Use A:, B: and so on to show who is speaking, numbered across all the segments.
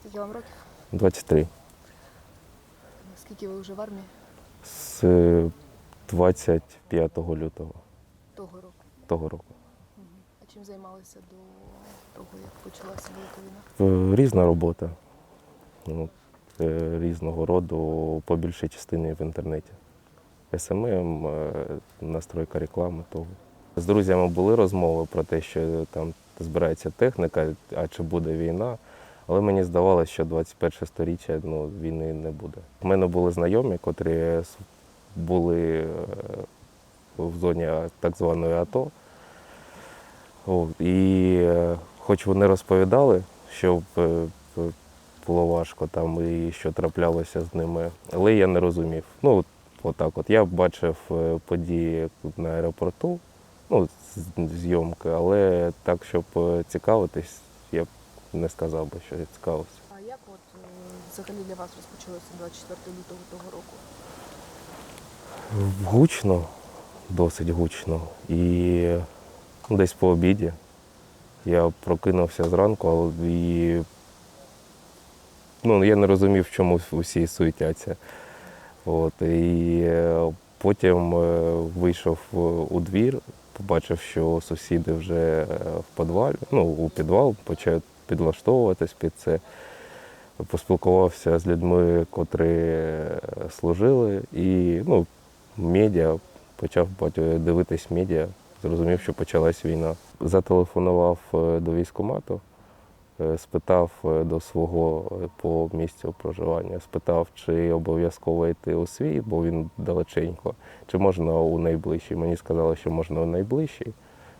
A: Скільки вам років?
B: 23.
A: Скільки ви вже в армії
B: З е, 25 лютого
A: того року?
B: того року.
A: А чим займалися до того, як почалася велика війна?
B: Е, Різна робота. Ну, е, різного роду, по більшій частині в інтернеті. СММ, е, настройка реклами того. З друзями були розмови про те, що там збирається техніка, а чи буде війна. Але мені здавалося, що 21 сторіччя ну, війни не буде. У мене були знайомі, котрі були е, в зоні так званої АТО. І е, хоч вони розповідали, що е, було важко там і що траплялося з ними, але я не розумів. Ну, отак от. Я бачив події на аеропорту, ну, зйомки, але так, щоб цікавитись, не сказав би, що я цікавився.
A: А як от е, взагалі для вас розпочалося 24 лютого того року?
B: Гучно, досить гучно. І ну, десь по обіді я прокинувся зранку але і ну, я не розумів, в чому усі суетяться. От, і е, потім е, вийшов у двір, побачив, що сусіди вже в підвалі, ну, у підвал, почав підлаштовуватись під це. Поспілкувався з людьми, котрі е, служили, і ну, медіа, почав дивитись медіа, зрозумів, що почалась війна. Зателефонував е, до військкомату, е, спитав до свого по місцю проживання, спитав, чи обов'язково йти у свій, бо він далеченько, чи можна у найближчий. Мені сказали, що можна у найближчий.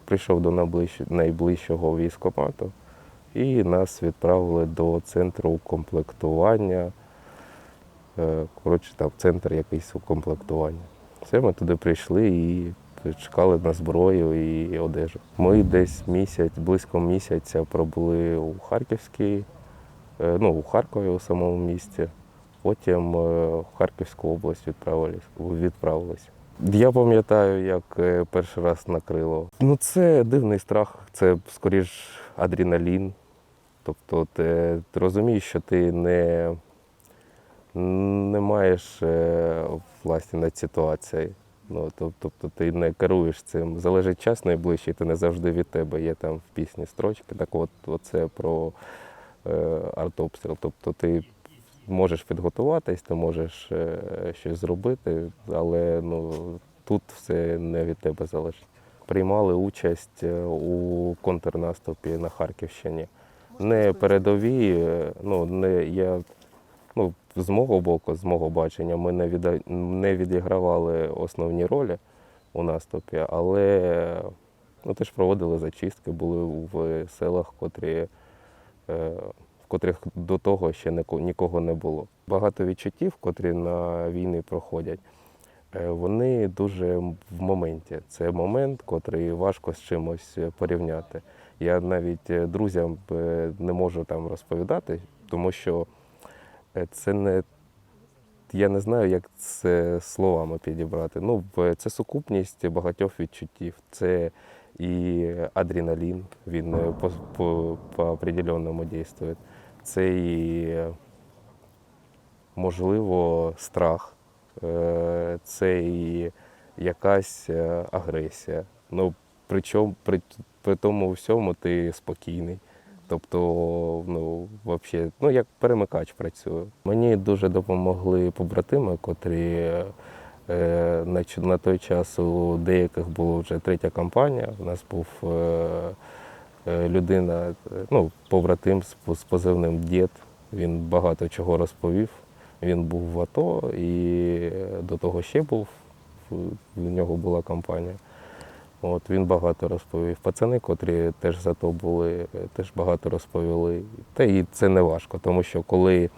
B: Прийшов до найближчого, військкомату і нас відправили до центру комплектування. Е, Коротше, там центр якийсь укомплектування. Все, ми туди прийшли і чекали на зброю і одежу. Ми десь місяць, близько місяця пробули у Харківській, е, ну, у Харкові у самому місті. Потім е, в Харківську область відправились, відправились. Я пам'ятаю, як перший раз накрило. Ну, це дивний страх, це скоріш адреналін. Тобто ти, ти розумієш, що ти не, не маєш е, власті над ситуацією. Ну, тобто ти не керуєш цим. Залежить час найближчий, ти не завжди від тебе. Є там в пісні строчки. Так от це про е, артобстріл. Тобто ти можеш підготуватись, ти можеш е, щось зробити, але ну, тут все не від тебе залежить. Приймали участь е, у контрнаступі на Харківщині. Не передові, е, ну не я ну, з мого боку, з мого бачення, ми не віда- не відігравали основні ролі у наступі, але ну, теж проводили зачистки, були в селах, котрі, е, в котрих до того ще нікого не було. Багато відчуттів, котрі на війни проходять, вони дуже в моменті. Це момент, котрий важко з чимось порівняти. Я навіть е, друзям е, не можу там розповідати, тому що е, це не. Я не знаю, як це словами підібрати. Ну, це сукупність багатьох відчуттів. Це і адреналін, він е, по, по, по определенному дійствує. Це і, е, можливо, страх, е, це і якась е, агресія. Ну, причому при, при тому всьому ти спокійний. Тобто, ну, вообще, ну, як перемикач працюю. Мені дуже допомогли побратими, котрі е, на, на той час у деяких була вже третя кампанія. У нас був е, е, людина, е, ну, побратим з, з позивним дід. Він багато чого розповів. Він був в АТО і до того ще був. В, нього була кампанія. От він багато розповів. Пацани, котрі теж за то були, теж багато розповіли. Та і це не важко, тому що коли,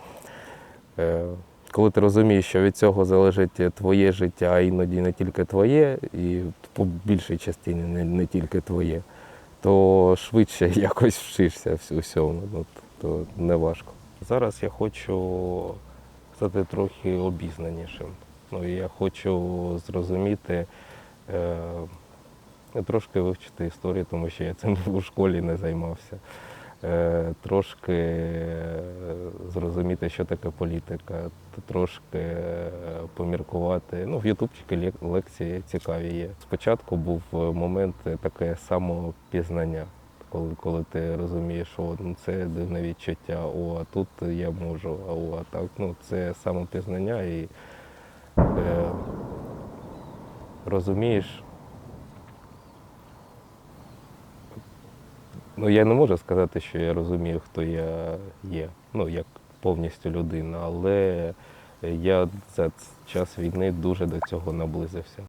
B: е, коли ти розумієш, що від цього залежить твоє життя, а іноді не тільки твоє, і по більшій частині не, не тільки твоє, то швидше якось вчишся всьому. Ну, то не важко. Зараз я хочу стати трохи обізнанішим. Ну, я хочу зрозуміти. Е, трошки вивчити історію, тому що я цим у школі не займався. е, трошки е, зрозуміти, що таке політика, трошки е, поміркувати. Ну, в Ютубчики лекції цікаві є. Спочатку був момент таке самопізнання, коли, коли ти розумієш, що ну, це дивне відчуття, о, а тут я можу, а о, а так. Ну, це самопізнання і е, розумієш. Ну, я не можу сказати, що я розумію, хто я є, ну, як повністю людина, але я за час війни дуже до цього наблизився.